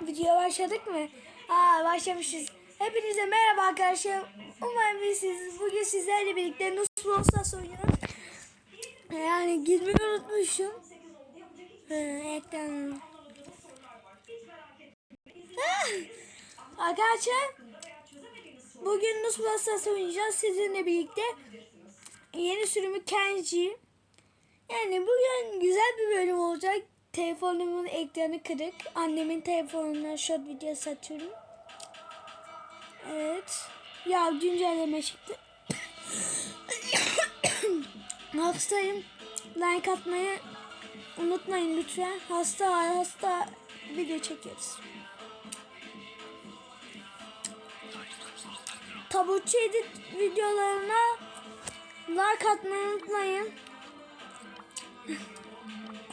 Videoya başladık mı? Aa başlamışız. Hepinize merhaba arkadaşlar. Umarım iyisiniz. Bugün sizlerle birlikte Nus Monsters oynuyoruz. Yani girmeyi unutmuşum. Ee, ekran. Ah! Arkadaşlar bugün Nus Monsters oynayacağız sizinle birlikte. Yeni sürümü Kenji. Yani bugün güzel bir bölüm olacak. Telefonumun ekranı kırık. Annemin telefonundan short video satıyorum. Evet. Ya güncelleme çıktı. Hastayım. Like atmayı unutmayın lütfen. Hasta hasta video çekiyoruz. Tabutçu edit videolarına like atmayı unutmayın.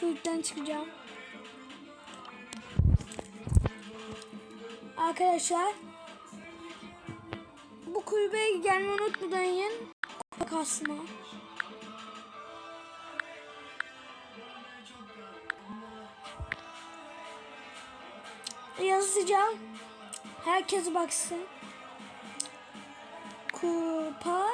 Kulüpten çıkacağım. Arkadaşlar bu kulübe gelmeyi unutmayın. Kupa kasma. Yazacağım. Herkes baksın. Kupa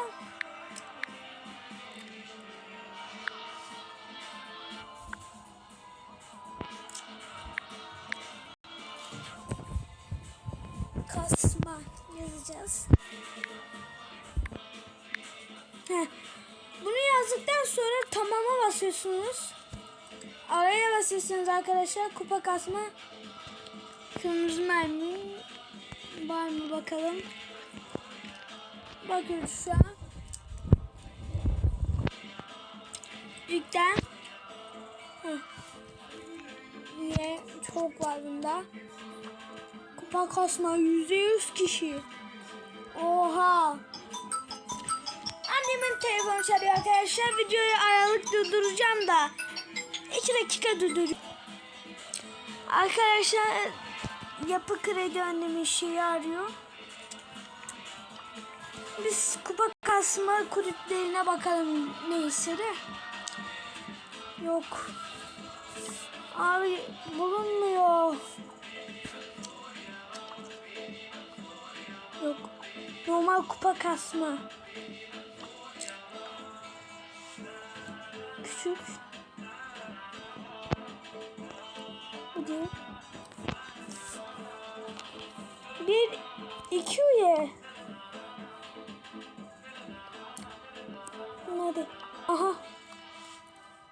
yazacağız. Heh. Bunu yazdıktan sonra tamama basıyorsunuz. Araya basıyorsunuz arkadaşlar. Kupa kasma. Kırmızı mermi. Var mı bakalım. Bakıyoruz şu an. Yüklen. Heh. Niye? Çok var bunda. Kupa kasma yüzde yüz kişi. Oha. Annemin telefonu çalıyor arkadaşlar. Videoyu aralık durduracağım da. iki dakika durdur. Arkadaşlar yapı kredi annemin şeyi arıyor. Biz kupa kasma kulüplerine bakalım neyse de. Yok. Abi bulunmuyor. Yok. Normal kupa kasma. Küçük. Bu değil. Bir, iki üye. Hadi. Aha.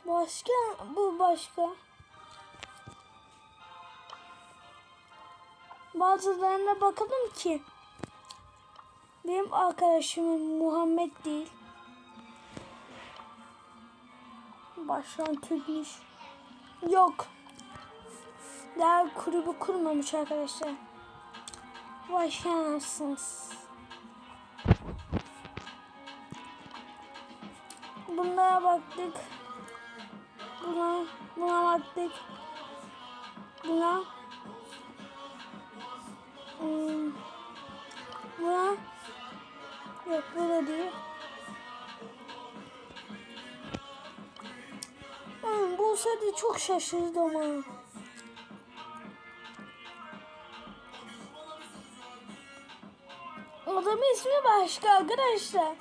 Başka, bu başka. Bazılarına bakalım ki. Benim arkadaşım Muhammed değil. Başkan Türkmüş. Yok. Daha kulübü kurmamış arkadaşlar. Vay şanssız. Bunlara baktık. Buna, buna baktık. Buna. Olsaydı çok şaşırdım ama. Adamın ismi başka arkadaşlar.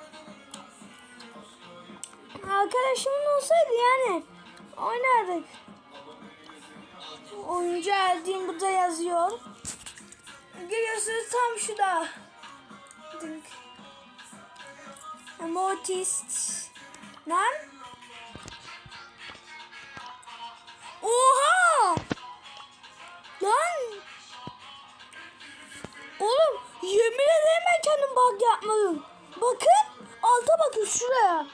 Arkadaşımın olsaydı yani oynardık. Oyuncu Eldin burada yazıyor. Görüyorsunuz tam şurada. Dink. Amortist. Lan. Oha! Lan! Oğlum yemin ederim ben kendim bug yapmadım. Bakın alta bakın şuraya.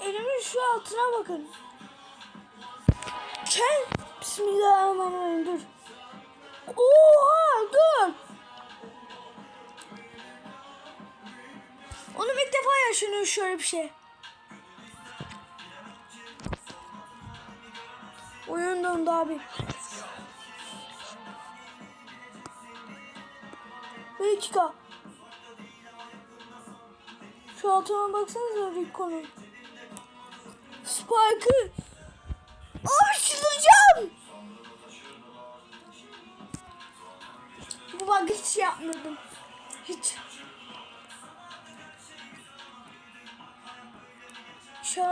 Elimin şu altına bakın. Ken. Bismillahirrahmanirrahim dur. Oha dur. Oğlum ilk defa yaşanıyor şöyle bir şey. Oyun dondu abi. Bir dakika. Şu altıma baksanıza Rico'nun. Spike'ı. Abi çıldıracağım. hiç yapmıyordum. Hiç. Şu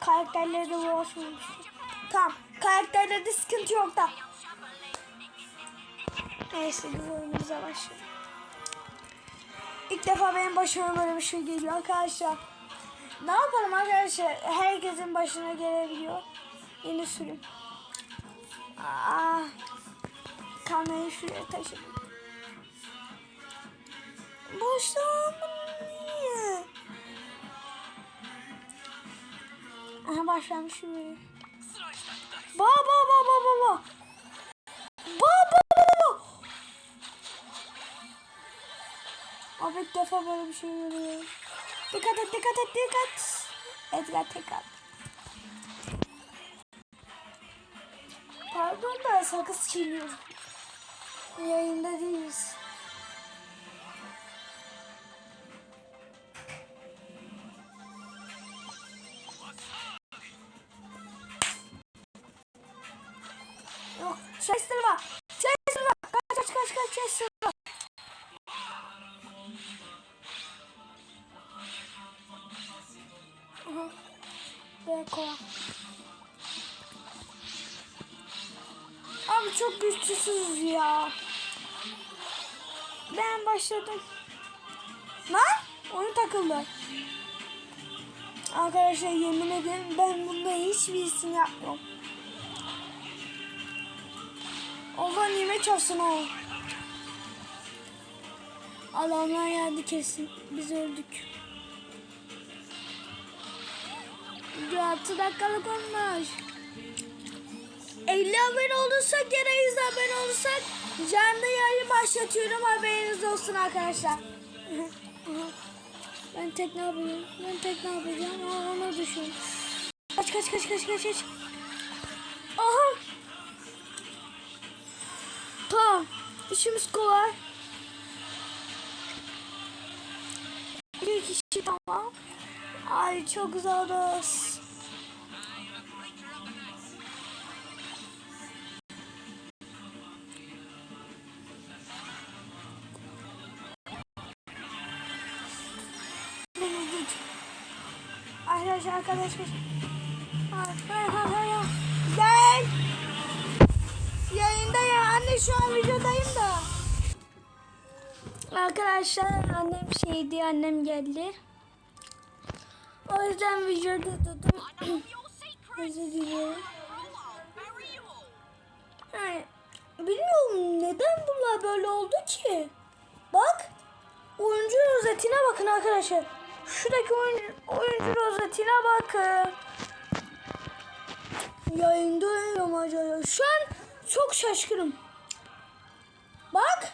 karakterlere de uğraşmamıştım. Tamam. Karakterlerde sıkıntı yok da. Neyse biz oyunumuza başlayalım. İlk defa benim başıma böyle bir şey geliyor arkadaşlar. Ne yapalım arkadaşlar? Herkesin başına gelebiliyor. Yeni sürüm. Aa, kamerayı şuraya taşıdım. Boşluğum? Aha başlamış şuraya. Ba ba ba ba ba ba. Ba ba ba ba ba. Abi ilk defa böyle bir şey görüyorum. Dikkat et dikkat et dikkat. Edgar tekrar. Pardon da sakız çiğniyorum. Yayında değiliz. Yok, Chester'la. Chester'la. Kaç kaç kaç kaç Chester'la. Aha. Beko. Abi çok güçsüzüz ya. Ben başladım. Lan oyun takıldı. Arkadaşlar yemin ederim ben bunda hiçbirisini yapmıyorum. Allah nimet olsun o. Adamlar geldi kesin. Biz öldük. Video 6 dakikalık olmuş. 50 abone olursak gene 100 abone olursak canlı yayın başlatıyorum haberiniz olsun arkadaşlar. ben tek ne yapacağım? Ben tek ne yapacağım? Aa, ona düşün. Kaç kaç kaç kaç kaç kaç. İşimiz kolay. Bir kişi tamam. Ay çok zoruz. Arkadaşlar arkadaşlar. Hay hay hay hay. hay. Gel. Yayında ya anne şu an videodayım da. Arkadaşlar annem şeydi annem geldi. O yüzden videoda durdum. Özür dilerim. Bilmiyorum neden bunlar böyle oldu ki? Bak. Oyuncu rozetine bakın arkadaşlar. Şuradaki oyuncu, oyuncu rozetine bakın. Yayında oynuyorum acaba. Şu an çok şaşkınım. Bak.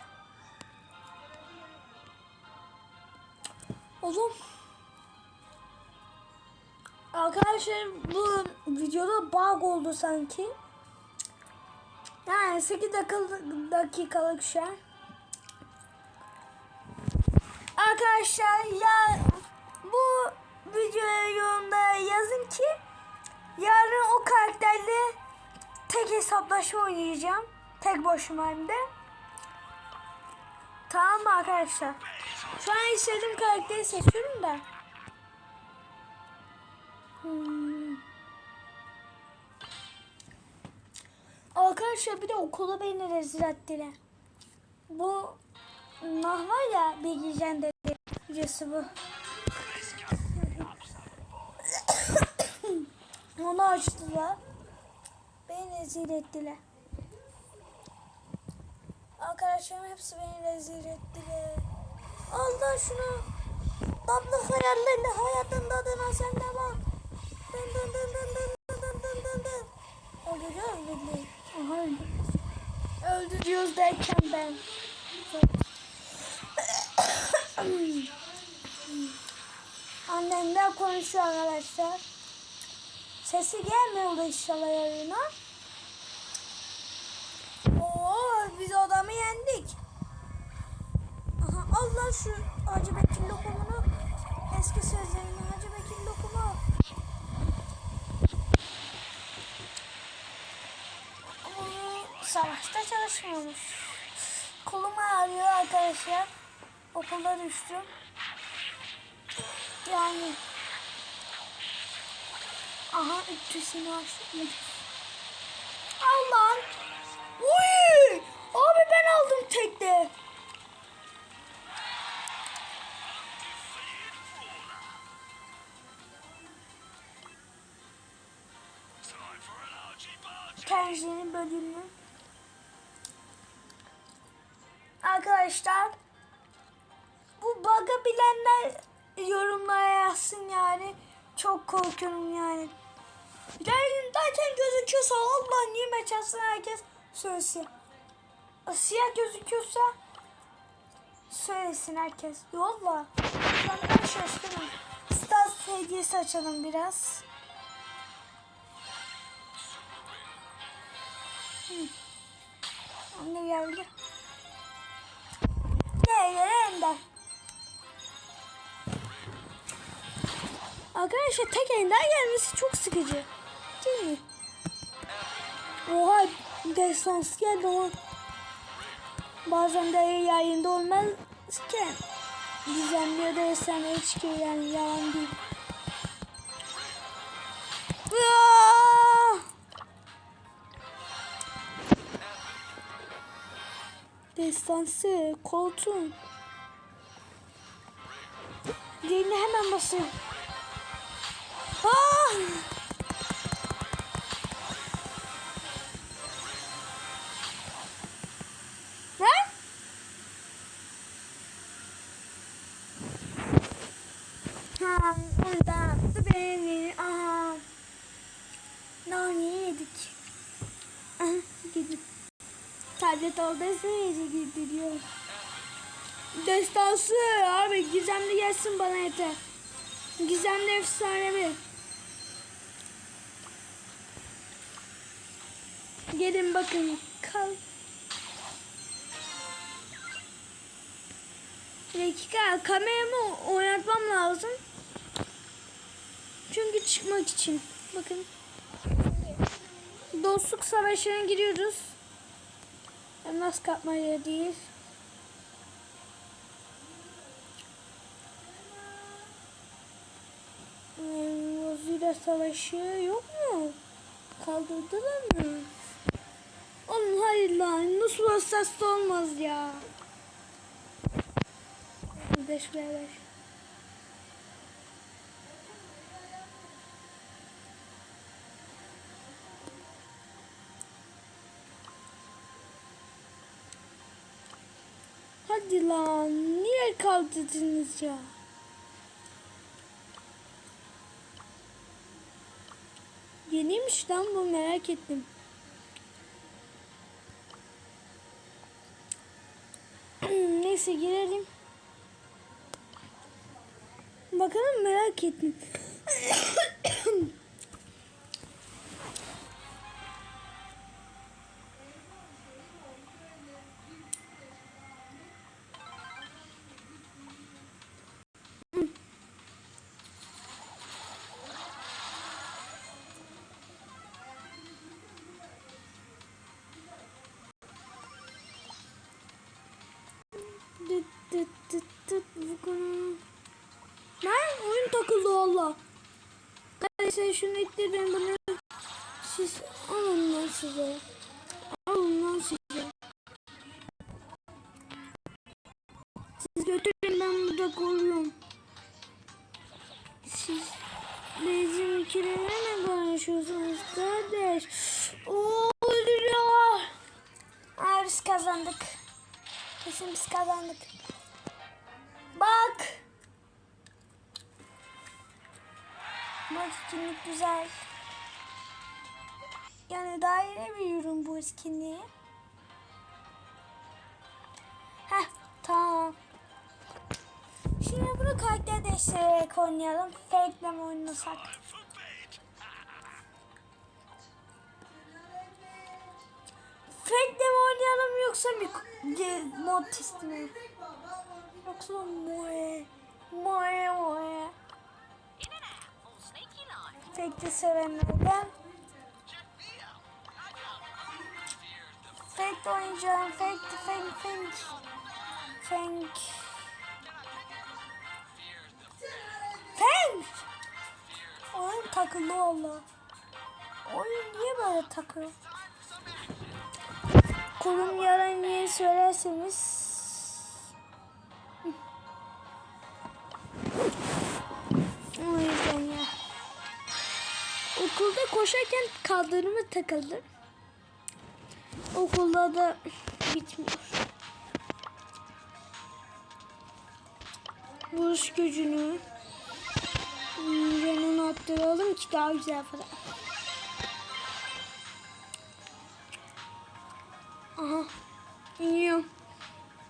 Oğlum. Arkadaşlar bu videoda bug oldu sanki. Yani 8 dakikalık, şey. Arkadaşlar ya bu videoya yorumda yazın ki yarın o karakterle tek hesaplaşma oynayacağım. Tek başıma hem de. Tamam arkadaşlar? Şu an istediğim karakteri seçiyorum da. Hmm. Arkadaşlar bir de okula beni rezil ettiler. Bu nah var ya Bilgecan dedi. Videosu bu. Onu açtılar. Beni rezil ettiler. Arkadaşlarım hepsi beni rezil ettiler. Allah şunu. Tatlı hayallerle hayatın tadına sen de bak. Dın dın dın dın dın dın dın dın dın. Öleceğiz öldü. Aha öldü. Öldü diyoruz derken ben. Annemler konuşuyor arkadaşlar. Sesi gelmiyordu inşallah yayına. Oo biz adamı yendik. Aha, Allah şu Hacı Bekir lokumunu eski sözlerini Hacı Bekir lokumu. Ama savaşta çalışmıyormuş. Kolum ağrıyor arkadaşlar. Okulda düştüm. Yani. Aha ütüsünü açtım. Allah'ım. Uy! Abi ben aldım tekte. Kenji'nin bölümü. Arkadaşlar bu bug'ı bilenler yorumlara yazsın yani. Çok korkuyorum yani. Yayındayken gözüküyorsa Allah nimet çalsın herkes söylesin. Siyah gözüküyorsa söylesin herkes. Yolla. Ben, ben. Stas hediyesi açalım biraz. Hı. Ne geldi? Ne geldi Ender? Arkadaşlar tek ender gelmesi çok sıkıcı. Değil mi? Oha destans geldi ama bazen de yayında olmazken düzenliyor da efsane çıkıyor yani yalan değil. Aa! Destansı, koltuğun. Diğerini hemen basıyor. Ah! Ha, onda attı beni. Aha. Nane yedik. Aha, gidin. Tablet olduysa iyice girdiriyor. Destansı abi gizemli gelsin bana yeter. Gizemli efsanevi. Gelin bakın. Kal. Bir dakika kameramı oynatmam lazım. Çıkmak için. Bakın. Dostluk savaşına giriyoruz. Nasıl kapmaya değil. Rozuyla savaşı yok mu? Kaldırdılar mı? Oğlum hayır lan. Nasıl hassas olmaz ya. Beş beş. Hadi lan. Niye kaldırdınız ya? Yeniymiş lan bu merak ettim. Neyse girelim. Bakalım merak ettim. dıt dıt bu konu. Lan oyun takıldı valla. Arkadaşlar şunu ittirdim bunu. Siz alın lan size. Alın lan size. Siz götürün ben burada koruyorum. Siz bizimkilerle ne konuşuyorsunuz kardeş? Oo öldürüyor. Aa, biz kazandık. Kesin biz kazandık. Bak. Bu etkinlik güzel. Yani daha yeni biliyorum bu etkinliği. Heh tamam. Şimdi bunu karakter değiştirerek oynayalım. Fake'le mi oynasak? Fake'le mi oynayalım yoksa bir mod testi mi? Yoksa moe. Moe moe. Fake'li sevenlerden. Fake oynayacağım. Fank, Fank, Fank. Fank. Fank! Oyun takıldı valla. Oyun niye böyle takıyor? Kolum yaran niye söylerseniz. Koşarken kaldırıma takıldım. Okulda da bitmiyor. Vuruş gücünü yanına attıralım ki daha güzel falan. Aha. İniyor.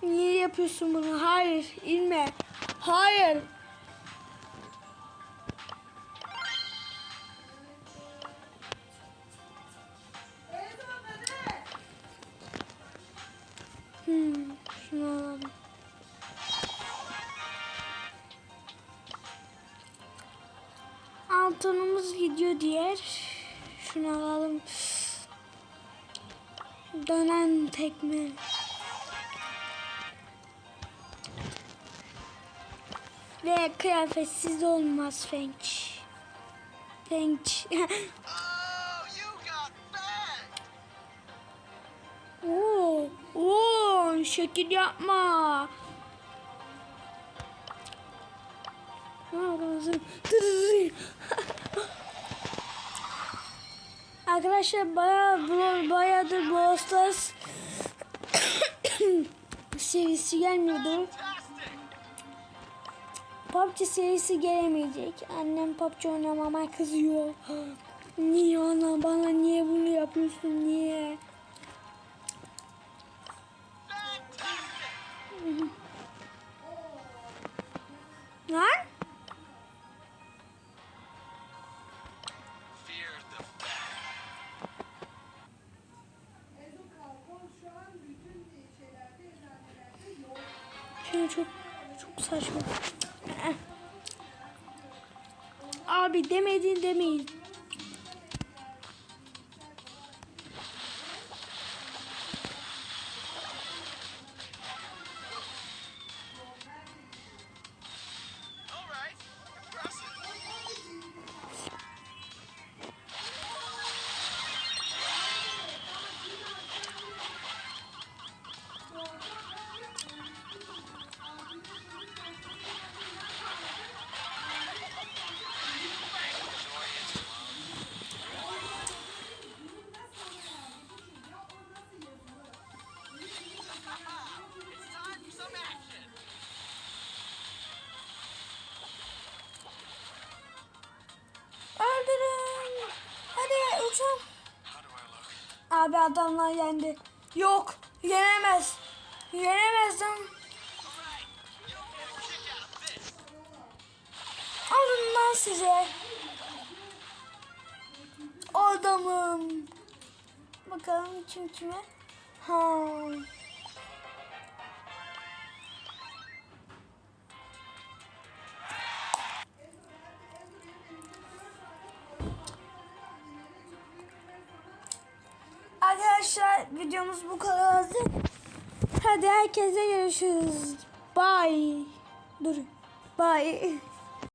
Niye yapıyorsun bunu? Hayır. inme. Hayır. Altınımız gidiyor diğer. Şunu alalım. Dönen tekme. Ve kıyafetsiz olmaz Fenç. Fenç. Oo, oo, şekil yapma. Yapıyorsun? Arkadaşlar bayağı bayağıdır Brawl Stars serisi gelmiyordu. PUBG serisi gelemeyecek. Annem PUBG oynamama kızıyor. Niye ana bana niye bunu yapıyorsun niye? Lan? Saçma. Eh. Abi demedin demeyin. Adamlar yendi. Yok. Yenemez. Yenemez lan. All right. You'll get a kick out of this. Alın lan size. Adamım. Bakalım kim kime. Ha. Videomuz bu kadardı. Hadi herkese görüşürüz. Bye. Dur. Bye.